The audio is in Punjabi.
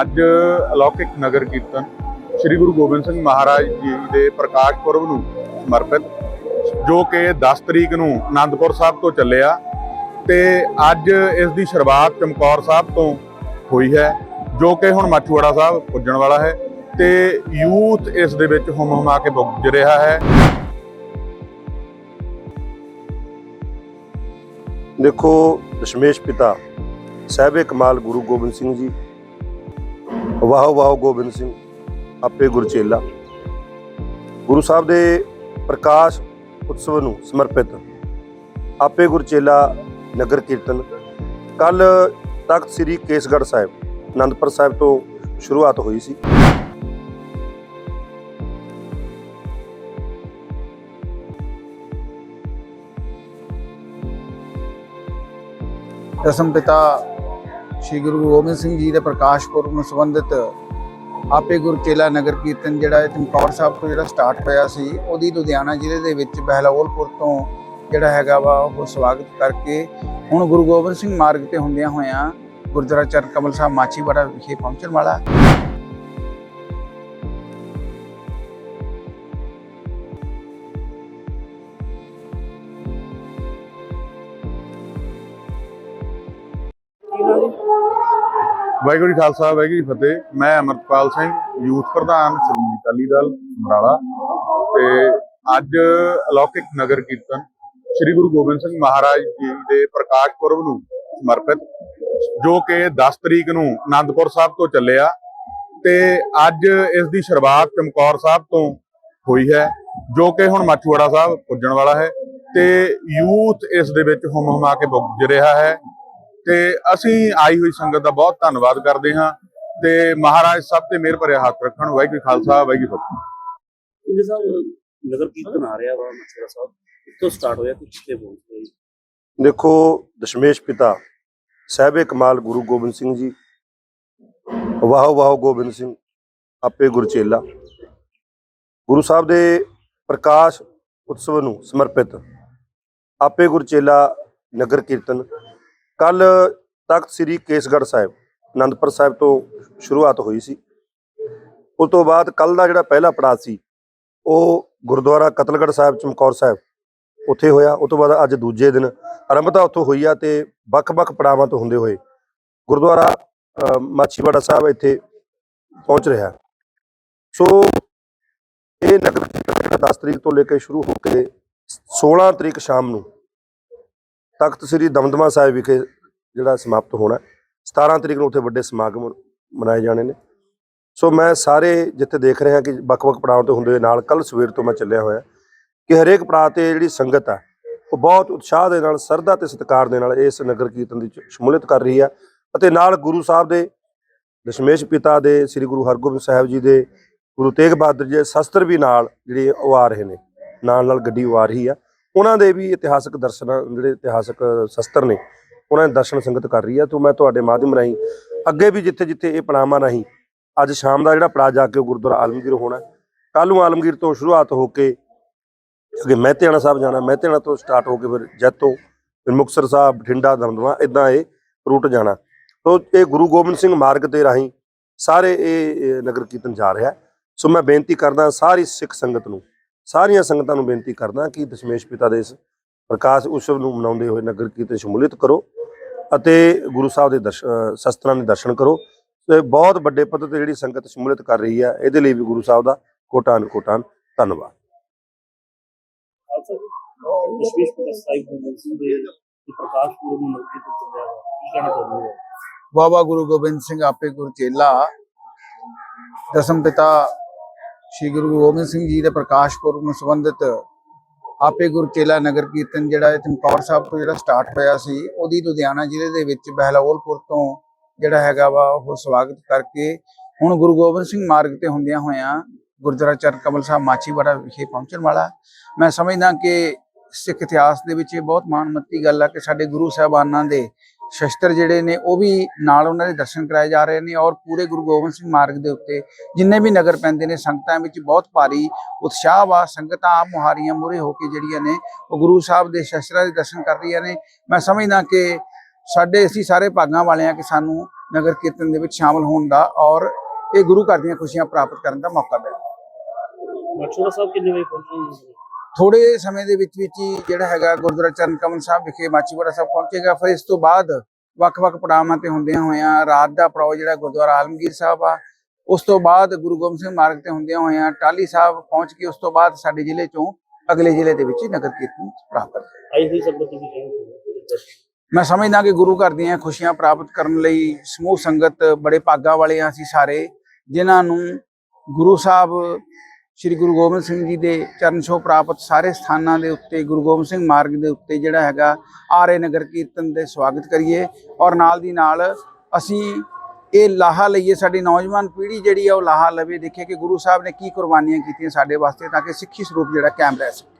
ਅੱਜ ਅਲੌਕਿਕ ਨਗਰ ਕੀਰਤਨ ਸ੍ਰੀ ਗੁਰੂ ਗੋਬਿੰਦ ਸਿੰਘ ਮਹਾਰਾਜ ਜੀ ਦੇ ਪ੍ਰਕਾਸ਼ ਪੁਰਬ ਨੂੰ ਸਮਰਪਿਤ, ਜੋ ਕਿ 10 ਤਰੀਕ ਨੂੰ ਆਨੰਦਪੁਰ ਸਾਹਿਬ ਤੋਂ ਚੱਲਿਆ ਤੇ ਅੱਜ ਇਸ ਦੀ ਸ਼ੁਰੂਆਤ ਚਮਕੌਰ ਸਾਹਿਬ ਤੋਂ ਹੋਈ ਹੈ, ਜੋ ਕਿ ਹੁਣ ਮਾਛੂਵਾੜਾ ਸਾਹਿਬ ਪੁੱਜਣ ਵਾਲਾ ਹੈ ਤੇ ਯੂਥ ਇਸ ਦੇ ਵਿੱਚ ਹੁਮ ਹੁਮਾ ਕੇ ਪੁੱਜ ਰਿਹਾ ਹੈ। ਦੇਖੋ ਦਸ਼ਮੇਸ਼ ਪਿਤਾ, ਸਾਹਿਬੇ ਕਮਾਲ ਗੁਰੂ ਗੋਬਿੰਦ ਸਿੰਘ ਜੀ ਵਾਹ ਵਾਹ ਗੋਬਿੰਦ ਸਿੰਘ, ਆਪੇ ਗੁਰਚੇਲਾ ਗੁਰੂ ਸਾਹਿਬ ਦੇ ਪ੍ਰਕਾਸ਼ ਉਤਸਵ ਨੂੰ ਸਮਰਪਿਤ ਆਪੇ ਗੁਰਚੇਲਾ ਨਗਰ ਕੀਰਤਨ। ਕੱਲ ਤਖਤ ਸ੍ਰੀ ਕੇਸਗੜ੍ਹ ਸਾਹਿਬ, ਅਨੰਦਪੁਰ ਸਾਹਿਬ ਤੋਂ ਸ਼ੁਰੂਆਤ ਹੋਈ ਸੀ। ਦਸਮ ਪਿਤਾ ਸ੍ਰੀ ਗੁਰੂ ਗੋਬਿੰਦ ਸਿੰਘ ਜੀ ਦੇ ਪ੍ਰਕਾਸ਼ ਪੁਰਬ ਨੂੰ ਸੰਬੰਧਿਤ ਆਪੇ ਗੁਰ ਚੇਲਾ ਨਗਰ ਕੀਰਤਨ ਜਿਹੜਾ ਹੈ ਚਮਕੌਰ ਸਾਹਿਬ ਤੋਂ ਜਿਹੜਾ ਸਟਾਰਟ ਹੋਇਆ ਸੀ, ਉਹਦੀ ਲੁਧਿਆਣਾ ਜ਼ਿਲ੍ਹੇ ਦੇ ਵਿੱਚ ਬਹਿਲੋਲਪੁਰ ਤੋਂ ਜਿਹੜਾ ਹੈਗਾ ਵਾ, ਉਹ ਸਵਾਗਤ ਕਰਕੇ ਹੁਣ ਗੁਰੂ ਗੋਬਿੰਦ ਸਿੰਘ ਮਾਰਗ ਤੇ ਹੁੰਦਿਆਂ ਹੋਇਆਂ ਗੁਰਦੁਆਰਾ ਚਰਨ ਕਮਲ ਸਾਹਿਬ ਮਾਚੀਵਾੜਾ ਵਿਖੇ ਪਹੁੰਚਣ ਵਾਲਾ। ਵਾਹਿਗੁਰੂ ਜੀ ਖਾਲਸਾ, ਵਾਹਿਗੁਰੂ ਜੀ ਫਤਿਹ। ਮੈਂ ਅਮਰਪਾਲ ਸਿੰਘ, ਯੂਥ ਪ੍ਰਧਾਨ ਸ਼੍ਰੋਮਣੀ ਅਕਾਲੀ ਦਲ, ਸਮਰਾਲਾ। ਤੇ ਅੱਜ ਅਲੌਕਿਕ ਨਗਰ ਕੀਰਤਨ ਸ੍ਰੀ ਗੁਰੂ ਗੋਬਿੰਦ ਸਿੰਘ ਮਹਾਰਾਜ ਜੀ ਦੇ ਪ੍ਰਕਾਸ਼ ਪੁਰਬ ਨੂੰ ਸਮਰਪਿਤ, ਜੋ ਕਿ 10 ਤਰੀਕ ਨੂੰ ਆਨੰਦਪੁਰ ਸਾਹਿਬ ਤੋਂ ਚੱਲਿਆ। ਤੇ ਅੱਜ ਇਸ ਦੀ ਸ਼ੁਰੂਆਤ ਚਮਕੌਰ ਸਾਹਿਬ ਤੋਂ ਹੋਈ ਹੈ, ਜੋ ਕਿ ਹੁਣ ਮਾਛੂਵਾੜਾ ਸਾਹਿਬ ਪੁੱਜਣ ਵਾਲਾ ਹੈ। ਤੇ ਯੂਥ ਇਸ ਦੇ ਵਿੱਚ ਹੁਮ ਹੁਮਾ ਕੇ ਪੁੱਜ ਰਿਹਾ ਹੈ। ਤੇ ਅਸੀਂ ਆਈ ਹੋਈ ਸੰਗਤ ਦਾ ਬਹੁਤ ਧੰਨਵਾਦ ਕਰਦੇ ਹਾਂ ਤੇ ਮਹਾਰਾਜ ਸਭ ਤੇ ਮਿਹਰ ਭਰਿਆ ਹੱਥ ਰੱਖਣ ਵਾਹਿਗੁਰੂ ਖਾਲਸਾ ਵਾਹਿਗੁਰੂ ਜੀ ਫਤਿਹ। ਜੀ ਸਾਹਿਬ ਨਗਰ ਕੀਰਤਨ ਆ ਰਿਹਾ ਵਾ ਮਛੜਾ ਸਾਹਿਬ ਕਿੱਥੋਂ ਸਟਾਰਟ ਹੋਇਆ ਤੇ ਕਿੱਥੇ ਜੀ ਦੇਖੋ ਦਸ਼ਮੇਸ਼ ਪਿਤਾ ਸਾਹਿਬੇ ਕਮਾਲ ਗੁਰੂ ਗੋਬਿੰਦ ਸਿੰਘ ਜੀ ਵਾਹ ਵਾਹ ਗੋਬਿੰਦ ਸਿੰਘ ਆਪੇ ਗੁਰਚੇਲਾ ਗੁਰੂ ਸਾਹਿਬ ਦੇ ਪ੍ਰਕਾਸ਼ ਉਤਸਵ ਨੂੰ ਸਮਰਪਿਤ ਆਪੇ ਗੁਰਚੇਲਾ ਨਗਰ ਕੀਰਤਨ ਕੱਲ ਤਖਤ ਸ੍ਰੀ ਕੇਸਗੜ੍ਹ ਸਾਹਿਬ, ਅਨੰਦਪੁਰ ਸਾਹਿਬ ਤੋਂ ਸ਼ੁਰੂਆਤ ਹੋਈ ਸੀ। ਉਸ ਤੋਂ ਬਾਅਦ ਕੱਲ ਦਾ ਜਿਹੜਾ ਪਹਿਲਾ ਪੜਾਅ ਸੀ, ਉਹ ਗੁਰਦੁਆਰਾ ਕਤਲਗੜ੍ਹ ਸਾਹਿਬ, ਚਮਕੌਰ ਸਾਹਿਬ ਉੱਥੇ ਹੋਇਆ। ਉਸ ਤੋਂ ਬਾਅਦ ਅੱਜ ਦੂਜੇ ਦਿਨ ਆਰੰਭਤਾ ਉੱਥੋਂ ਹੋਈ ਆ ਤੇ ਵੱਖ-ਵੱਖ ਪੜਾਵਾਂ ਤੋਂ ਹੁੰਦੇ ਹੋਏ ਗੁਰਦੁਆਰਾ ਮਾਛੀਵਾੜਾ ਸਾਹਿਬ ਇੱਥੇ ਪਹੁੰਚ ਰਿਹਾ। ਸੋ ਇਹ ਨਗਰ ਕੀਰਤਨ 10 ਤਰੀਕ ਤੋਂ ਲੈ ਕੇ ਸ਼ੁਰੂ ਹੋ ਕੇ 16 ਤਰੀਕ ਸ਼ਾਮ ਨੂੰ ਤਖਤ ਸ੍ਰੀ ਦਮਦਮਾ ਸਾਹਿਬ ਵਿਖੇ ਜਿਹੜਾ ਸਮਾਪਤ ਹੋਣਾ 17 ਤਰੀਕ ਨੂੰ ਉੱਥੇ ਵੱਡੇ ਸਮਾਗਮ ਮਨਾਏ ਜਾਣੇ ਨੇ। ਸੋ ਮੈਂ ਸਾਰੇ ਜਿੱਥੇ ਦੇਖ ਰਿਹਾ ਕਿ ਵੱਖ-ਵੱਖ ਪੜਾਵਾਂ 'ਤੇ ਹੁੰਦੇ ਹੋਏ ਨਾਲ ਕੱਲ ਸਵੇਰ ਤੋਂ ਮੈਂ ਚੱਲਿਆ ਹੋਇਆ। ਕਿ ਹਰੇਕ ਪੜਾਅ ਤੇ ਜਿਹੜੀ ਸੰਗਤ ਆ, ਉਹ ਬਹੁਤ ਉਤਸ਼ਾਹ ਦੇ ਨਾਲ ਸਰਦਾ ਤੇ ਸਤਿਕਾਰ ਦੇ ਨਾਲ ਇਸ ਨਗਰ ਕੀਰਤਨ ਦੀ ਸ਼ਮੂਲੀਅਤ ਕਰ ਰਹੀ ਆ। ਅਤੇ ਨਾਲ ਗੁਰੂ ਸਾਹਿਬ ਦੇ, ਦਸ਼ਮੇਸ਼ ਪਿਤਾ ਦੇ, ਸ੍ਰੀ ਗੁਰੂ ਹਰਗੋਬਿੰਦ ਸਾਹਿਬ ਜੀ ਦੇ, ਗੁਰੂ ਤੇਗ ਬਹਾਦਰ ਜੀ ਦੇ ਸ਼ਸਤਰ ਵੀ ਨਾਲ ਜਿਹੜੇ ਉਹ ਆ ਰਹੇ ਨੇ। ਨਾਲ ਨਾਲ ਗੱਡੀ ਉਹ ਆ ਰਹੀ ਆ। ਉਹਨਾਂ ਦੇ ਵੀ ਇਤਿਹਾਸਕ ਦਰਸ਼ਨ, ਜਿਹੜੇ ਇਤਿਹਾਸਕ ਸ਼ਸਤਰ ਨੇ, ਉਹਨਾਂ ਦੇ ਦਰਸ਼ਨ ਸੰਗਤ ਕਰ ਰਹੀ ਹੈ ਤੋਂ ਮੈਂ ਤੁਹਾਡੇ ਮਾਧਿਅਮ ਰਾਹੀਂ ਅੱਗੇ ਵੀ ਜਿੱਥੇ ਜਿੱਥੇ ਇਹ ਪੜਾਵਾਂ ਰਾਹੀਂ, ਅੱਜ ਸ਼ਾਮ ਦਾ ਜਿਹੜਾ ਪੜਾ ਜਾ ਕੇ ਉਹ ਗੁਰਦੁਆਰਾ ਆਲਮਗੀਰ ਹੋਣਾ ਕੱਲ ਨੂੰ ਆਲਮਗੀਰ ਤੋਂ ਸ਼ੁਰੂਆਤ ਹੋ ਕੇ ਅੱਗੇ ਮਹਿਤੇਆਣਾ ਸਾਹਿਬ ਜਾਣਾ, ਮਹਿਤੇਆਣਾ ਤੋਂ ਸਟਾਰਟ ਹੋ ਕੇ ਫਿਰ ਜੈਤੋ, ਫਿਰ ਮੁਕਤਸਰ ਸਾਹਿਬ, ਬਠਿੰਡਾ, ਦਮਦਮਾ ਇਦਾਂ ਇਹ ਰੂਟ ਜਾਣਾ। ਤੋਂ ਇਹ ਗੁਰੂ ਗੋਬਿੰਦ ਸਿੰਘ ਮਾਰਗ ਦੇ ਰਾਹੀਂ ਸਾਰੇ ਇਹ ਨਗਰ ਕੀਰਤਨ ਜਾ ਰਿਹਾ ਸੋ ਮੈਂ ਬੇਨਤੀ ਕਰਦਾ ਸਾਰੀ ਸਿੱਖ ਸੰਗਤ ਨੂੰ ਸਾਰੀਆਂ ਸੰਗਤਾਂ ਨੂੰ ਬੇਨਤੀ ਕਰਦਾ ਕਿ ਦਸ਼ਮੇਸ਼ ਪਿਤਾ ਦੇ ਇਸ ਪ੍ਰਕਾਸ਼ ਉਤਸਵ ਨੂੰ ਮਨਾਉਂਦੇ ਹੋਏ ਨਗਰ ਕੀਰਤਨ ਸ਼ਮੂਲੀਅਤ ਕਰੋ ਅਤੇ ਗੁਰੂ ਸਾਹਿਬ ਦੇ ਸ਼ਸਤਰਾਂ ਦੇ ਦਰਸ਼ਨ ਕਰੋ। ਤੇ ਬਹੁਤ ਵੱਡੇ ਪੱਧਰ ਤੇ ਜਿਹੜੀ ਸੰਗਤ ਸ਼ਮੂਲੀਅਤ ਕਰ ਰਹੀ ਹੈ ਇਹਦੇ ਲਈ ਵੀ ਗੁਰੂ ਸਾਹਿਬ ਦਾ ਕੋਟਾਨ ਕੋਟਾਨ ਧੰਨਵਾਦ। ਬਾਬਾ ਗੁਰੂ ਗੋਬਿੰਦ ਸਿੰਘ ਆਪੇ ਗੁਰ ਚੇਲਾ। ਦਸਮ ਪਿਤਾ ਸ੍ਰੀ ਗੁਰੂ ਗੋਬਿੰਦ ਸਿੰਘ ਜੀ ਦੇ ਪ੍ਰਕਾਸ਼ ਪੁਰਬ ਨੂੰ ਸੰਬੰਧਿਤ ਆਪੇ ਗੁਰ ਚੇਲਾ ਨਗਰ ਕੀਰਤਨ ਜਿਹੜਾ ਹੈ ਚਮਕੌਰ ਸਾਹਿਬ ਤੋਂ ਜਿਹੜਾ ਸਟਾਰਟ ਹੋਇਆ ਸੀ, ਉਹਦੀ ਲੁਧਿਆਣਾ ਜ਼ਿਲ੍ਹੇ ਦੇ ਵਿੱਚ ਬਹਿਲੋਲਪੁਰ ਤੋਂ ਜਿਹੜਾ ਹੈਗਾ ਵਾ ਉਹ ਸਵਾਗਤ ਕਰਕੇ ਹੁਣ ਗੁਰੂ ਗੋਬਿੰਦ ਸਿੰਘ ਮਾਰਗ ਤੇ ਹੁੰਦਿਆਂ ਹੋਇਆਂ ਗੁਰਦੁਆਰਾ ਚਰਨ ਕਮਲ ਸਾਹਿਬ ਮਾਚੀਵਾੜਾ ਵਿਖੇ ਪਹੁੰਚਣ ਵਾਲਾ। ਮੈਂ ਸਮਝਦਾ ਕਿ ਸਿੱਖ ਇਤਿਹਾਸ ਦੇ ਵਿੱਚ ਇਹ ਬਹੁਤ ਮਾਣਮੱਤੀ ਗੱਲ ਆ ਕਿ ਸਾਡੇ ਗੁਰੂ ਸਾਹਿਬਾਨਾਂ ਦੇ ਸ਼ਸਤਰ ਜਿਹੜੇ ਨੇ, ਉਹ ਵੀ ਨਾਲ ਉਹਨਾਂ ਦੇ ਦਰਸ਼ਨ ਕਰਾਏ ਜਾ ਰਹੇ ਨੇ ਔਰ ਪੂਰੇ ਗੁਰੂ ਗੋਬਿੰਦ ਸਿੰਘ ਮਾਰਗ ਦੇ ਉੱਤੇ ਜਿੰਨੇ ਵੀ ਨਗਰ ਪੈਂਦੇ ਨੇ, ਸੰਗਤਾਂ ਵਿੱਚ ਬਹੁਤ ਭਾਰੀ ਉਤਸ਼ਾਹ ਵਾ, ਸੰਗਤਾਂ ਆਪ ਮੁਹਾਰੀਆਂ ਮੂਹਰੇ ਹੋ ਕੇ ਜਿਹੜੀਆਂ ਨੇ, ਉਹ ਗੁਰੂ ਸਾਹਿਬ ਦੇ ਸ਼ਸਤਰਾਂ ਦੇ ਦਰਸ਼ਨ ਕਰ ਰਹੀਆਂ ਨੇ। ਮੈਂ ਸਮਝਦਾ ਕਿ ਸਾਡੇ, ਅਸੀਂ ਸਾਰੇ ਭਾਗਾਂ ਵਾਲੇ ਆ ਕਿ ਸਾਨੂੰ ਨਗਰ ਕੀਰਤਨ ਦੇ ਵਿੱਚ ਸ਼ਾਮਲ ਹੋਣ ਦਾ ਔਰ ਇਹ ਗੁਰੂ ਘਰ ਦੀਆਂ ਖੁਸ਼ੀਆਂ ਪ੍ਰਾਪਤ ਕਰਨ ਦਾ ਮੌਕਾ ਮਿਲਿਆ ਮਾਛੋੜਾ ਸਾਹਿਬ ਕਿੰਨੇ ਵਜੇ ਪਹੁੰਚੇ ਥੋੜੇ ਸਮੇਂ ਦੇ ਵਿੱਚ ਵਿੱਚ ਹੀ ਜਿਹੜਾ ਹੈਗਾ ਗੁਰਦੁਆਰਾ ਚਰਨ ਕਮਲ ਸਾਹਿਬ ਵਿਖੇ ਮਾਚੀਵਾੜਾ ਸਾਹਿਬ ਪਹੁੰਚੇਗਾ। ਫਿਰ ਇਸ ਤੋਂ ਬਾਅਦ ਵੱਖ-ਵੱਖ ਪੜਾਵਾਂ ਤੇ ਹੁੰਦਿਆਂ ਹੋਇਆਂ ਰਾਤ ਦਾ ਪੜਾਅ ਜਿਹੜਾ ਗੁਰਦੁਆਰਾ ਆਲਮਗੀਰ ਸਾਹਿਬ ਆ ਉਸ ਤੋਂ ਬਾਅਦ ਗੁਰੂ ਗੋਬਿੰਦ ਸਿੰਘ ਮਾਰਗ ਤੇ ਹੁੰਦਿਆਂ ਹੋਇਆਂ ਟਾਲੀ ਸਾਹਿਬ ਪਹੁੰਚ ਕੇ ਉਸ ਤੋਂ ਬਾਅਦ ਸਾਡੇ ਜ਼ਿਲ੍ਹੇ ਚੋਂ ਅਗਲੇ ਜ਼ਿਲ੍ਹੇ ਦੇ ਵਿੱਚ ਨਗਰ ਕੀਰਤਨ ਪ੍ਰਾਪਤ ਆਈ ਹੋਈ ਸੰਗਤ ਦੀ ਮੈਂ ਸਮਝਦਾ ਕਿ ਗੁਰੂ ਘਰ ਦੀਆਂ ਖੁਸ਼ੀਆਂ ਪ੍ਰਾਪਤ ਕਰਨ ਲਈ ਸਮੂਹ ਸੰਗਤ ਬੜੇ ਭਾਗਾਂ ਵਾਲੇ ਹਾਂ ਅਸੀਂ ਸਾਰੇ ਜਿਨ੍ਹਾਂ ਨੂੰ ਗੁਰੂ ਸਾਹਿਬ ਸ੍ਰੀ ਗੁਰੂ ਗੋਬਿੰਦ ਸਿੰਘ ਜੀ ਦੇ ਚਰਨ ਛੋਹ ਪ੍ਰਾਪਤ ਸਾਰੇ ਸਥਾਨਾਂ ਦੇ ਉੱਤੇ, ਗੁਰੂ ਗੋਬਿੰਦ ਸਿੰਘ ਮਾਰਗ ਦੇ ਉੱਤੇ ਜਿਹੜਾ ਹੈਗਾ, ਆਰੇ ਨਗਰ ਕੀਰਤਨ ਦੇ ਸਵਾਗਤ ਕਰੀਏ ਔਰ ਨਾਲ ਦੀ ਨਾਲ ਅਸੀਂ ਇਹ ਲਾਹਾ ਲਈਏ, ਸਾਡੀ ਨੌਜਵਾਨ ਪੀੜ੍ਹੀ ਜਿਹੜੀ ਆ ਉਹ ਲਾਹਾ ਲਵੇ ਦੇਖੇ ਕਿ ਗੁਰੂ ਸਾਹਿਬ ਨੇ ਕੀ ਕੁਰਬਾਨੀਆਂ ਕੀਤੀਆਂ ਸਾਡੇ ਵਾਸਤੇ ਤਾਂ ਕਿ ਸਿੱਖੀ ਸਰੂਪ ਜਿਹੜਾ ਕਾਇਮ ਰਹਿ ਸਕੇ।